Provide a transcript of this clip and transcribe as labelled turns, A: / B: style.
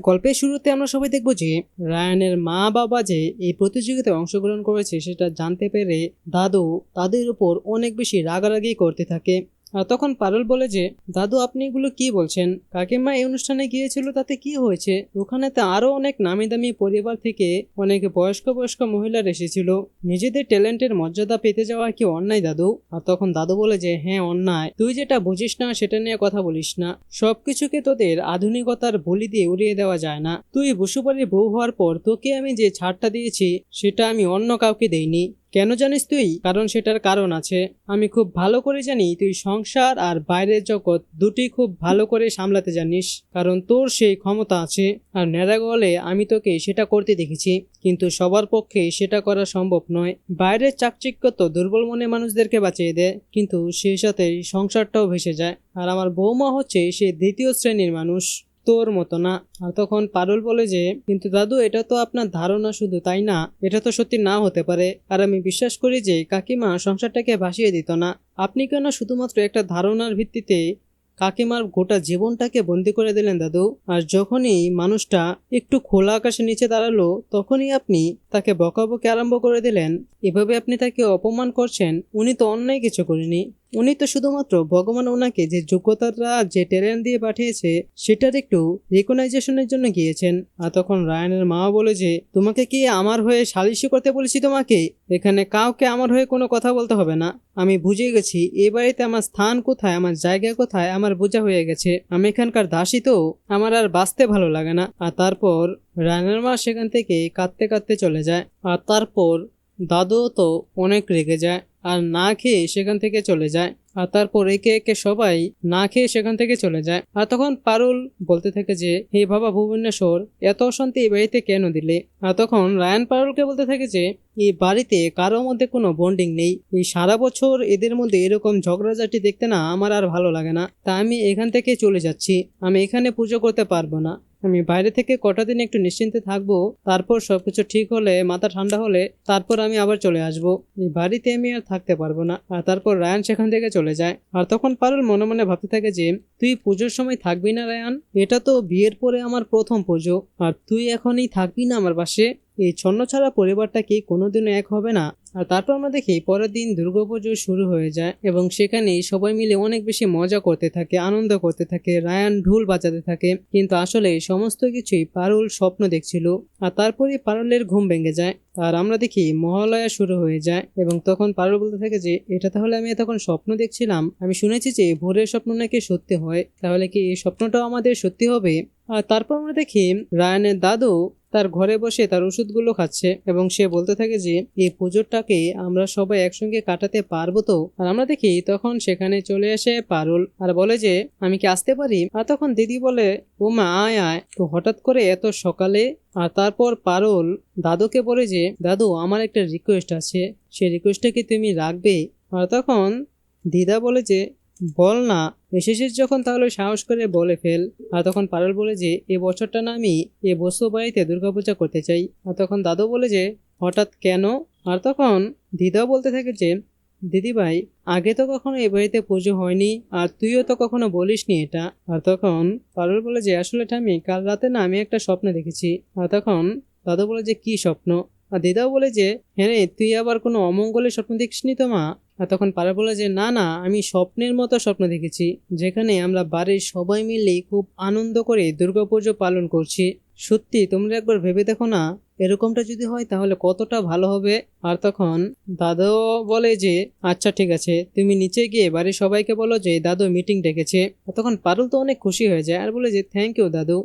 A: গল্পের শুরুতে আমরা সবাই দেখব যে রায়ানের মা বাবা যে এই প্রতিযোগিতায় অংশগ্রহণ করেছে, সেটা জানতে পেরে দাদু তাদের উপর অনেক বেশি রাগারাগি করতে থাকে। তখন পারুল বলে যে, দাদু, আপনি এগুলো কি বলছেন? কাকিমা এই অনুষ্ঠানে গিয়েছিল, তাতে কি হয়েছে? ওখানে তো আরও অনেক নামি দামি পরিবার থেকে অনেক বয়স্ক বয়স্ক মহিলার এসেছিল। নিজেদের ট্যালেন্টের মর্যাদা পেতে যাওয়া কি অন্যায়, দাদু? আর তখন দাদু বলে যে হ্যাঁ অন্যায়। তুই যেটা বুঝিস না, সেটা নিয়ে কথা বলিস না। সবকিছুকে তোদের আধুনিকতার বলি দিয়ে উড়িয়ে দেওয়া যায় না। তুই বসুবাড়ির বউ হওয়ার পর তোকে আমি যে ছাড়টা দিয়েছি, সেটা আমি অন্য কাউকে দেইনি। কেন জানিস তুই? কারণ সেটার কারণ আছে। আমি খুব ভালো করে জানি তুই সংসার আর বাইরের জগৎ দুটি খুব ভালো করে সামলাতে জানিস। কারণ তোর সেই ক্ষমতা আছে। আর ন্যাড়াগলে আমি তোকে সেটা করতে দেখেছি। কিন্তু সবার পক্ষে সেটা করা সম্ভব নয়। বাইরের চাকচিক্য তো দুর্বল মনে মানুষদেরকে বাঁচিয়ে দেয়। কিন্তু সেই সাথে সংসারটাও ভেসে যায়। আর আমার বৌমা হচ্ছে সে দ্বিতীয় শ্রেণির মানুষ। তোর মতো না। আর তখন পারুল বলে যে, কিন্তু দাদু, এটা তো আপনার ধারণা শুধু, তাই না? এটা তো সত্যি না হতে পারে। আর আমি বিশ্বাস করি যে, কাকিমা সংসারটাকে ভাসিয়ে দিত না। আপনি কেন শুধুমাত্র একটা ধারণার ভিত্তিতে কাকিমার গোটা জীবনটাকে বন্দি করে দিলেন দাদু? আর যখনই মানুষটা একটু খোলা আকাশের নিচে দাঁড়াল, তখনই আপনি তাকে বকাবকি আরম্ভ করে দিলেন। এভাবে আপনি তাকে অপমান করছেন, উনি তো অন্যায় কিছু করেনি। উনি তো শুধুমাত্র ভগবান ওনাকে যে যোগ্যতাটা যে ট্যালেন্ট দিয়ে পাঠিয়েছে, সেটার একটু রিকগনাইজেশনের জন্য গিয়েছেন। আর তখন রায়ানের মা বলে যে, তোমাকে কি আমার হয়ে সালিশি করতে বলেছি তোমাকে? এখানে কাউকে আমার হয়ে কোনো কথা বলতে হবে না। আমি বুঝে গেছি, এ বাড়িতে আমার স্থান কোথায়, আমার জায়গা কোথায়, আমার বোঝা হয়ে গেছে। আমি এখানকার দাসী তো, আমার আর বাঁচতে ভালো লাগে না। আর তারপর রায়ানের মা সেখান থেকে কাঁদতে কাঁদতে চলে যায়। আর তারপর দাদুও তো অনেক রেগে যায় আর না খেয়ে সেখান থেকে চলে যায়। আর তারপর একে একে সবাই না খেয়ে সেখান থেকে চলে যায়। আর তখন পারুল বলতে থাকে যে, হে বাবা ভুবনেশ্বর, এত অশান্তি এই বাড়িতে কেন দিলে? আর তখন রায়ান পারুলকে বলতে থাকে যে, এই বাড়িতে কারোর মধ্যে কোনো বন্ডিং নেই। এই সারা বছর এদের মধ্যে এরকম ঝগড়াঝাটি দেখতে না আমার আর ভালো লাগে না। তা আমি এখান থেকে চলে যাচ্ছি। আমি এখানে পুজো করতে পারব না। আমি বাইরে থেকে কটা দিন একটু নিশ্চিন্তে থাকব, তারপর সবকিছু ঠিক হলে, মাথা ঠান্ডা হলে, তারপর আমি আবার চলে আসব। এই বাড়িতে আমি আর থাকতে পারব না। আর তারপর রায়ান সেখান থেকে চলে যায়। আর তখন পারুল মনে মনে ভাবতে থাকে যে, তুই পুজোর সময় থাকবি না রায়ান? এটা তো বিয়ের পরে আমার প্রথম পুজো। আর তুই এখনই থাকবি না আমার পাশে? এই ছন্ন ছাড়া পরিবারটা কি কোনোদিনও এক হবে না? আর তারপর আমরা দেখি, পরের দিন দুর্গাপুজো শুরু হয়ে যায় এবং সেখানে সবাই মিলে অনেক বেশি মজা করতে থাকে, আনন্দ করতে থাকে, রায়ান ঢোল বাজাতে থাকে। কিন্তু আসলে সমস্ত কিছুই পারুল স্বপ্ন দেখছিল আর তারপরে পারুলের ঘুম ভেঙে যায়। আর আমরা দেখি, মহালয়া শুরু হয়ে যায় এবং তখন পারুল বলতে থাকে যে, এটা তাহলে আমি তখন স্বপ্ন দেখছিলাম। আমি শুনেছি যে, ভোরের স্বপ্ন নাকি সত্যি হয়। তাহলে কি এই স্বপ্নটাও আমাদের সত্যি হবে? আর তারপর আমরা দেখি, রায়ানের দাদু তার ঘরে বসে তার ওষুধগুলো খাচ্ছে এবং সে বলতে থাকে যে, এই পুজোটাকে আমরা সবাই একসঙ্গে কাটাতে পারব তো? আর আমরা দেখি তখন সেখানে চলে আসে পারুল আর বলে যে, আমি কি আসতে পারি? আর তখন দিদি বলে, ও মা, আয় আয়। তো হঠাৎ করে এত সকালে আর তারপর পারুল দাদুকে বলে যে, দাদু, আমার একটা রিকোয়েস্ট আছে। সেই রিকোয়েস্টটা কি তুমি রাখবে? আর তখন দিদা বলে যে, বল না। এসেছিস যখন তাহলে সাহস করে বলে ফেল, আর তখন পারুল বলে যে, এ বছরটা না আমি এ বস্তু বাড়িতে দুর্গাপূজা করতে চাই। আর তখন দাদু বলে যে, হঠাৎ কেন? আর তখন দিদাও বলতে থাকে যে, দিদিভাই, আগে তো কখনো এ বাড়িতে পুজো হয়নি, আর তুইও তো কখনো বলিসনি এটা। আর তখন পারুল বলে যে, আসলে আমি কাল রাতে না আমি একটা স্বপ্ন দেখেছি। আর তখন দাদু বলে যে, কি স্বপ্ন? আর দিদাও বলে যে হ্যাঁ তুই আবার কোনো অমঙ্গলের স্বপ্ন দেখিসনি তো মা? তখন পারা বলে যে, না না, আমি স্বপ্নের মতো স্বপ্ন দেখেছি, যেখানে আমরা বাড়ির সবাই মিলে খুব আনন্দ করে দুর্গাপুজো পালন করছি। সত্যি, তোমরা একবার ভেবে দেখো না, এরকমটা যদি হয় তাহলে কতটা ভালো হবে। আর তখন দাদু বলে যে আচ্ছা ঠিক আছে, তুমি নিচে গিয়ে বাড়ির সবাইকে বলো যে দাদু মিটিং ডেকেছে। তখন পারুল তো অনেক খুশি হয়ে যায় আর বলে যে থ্যাংক ইউ দাদু।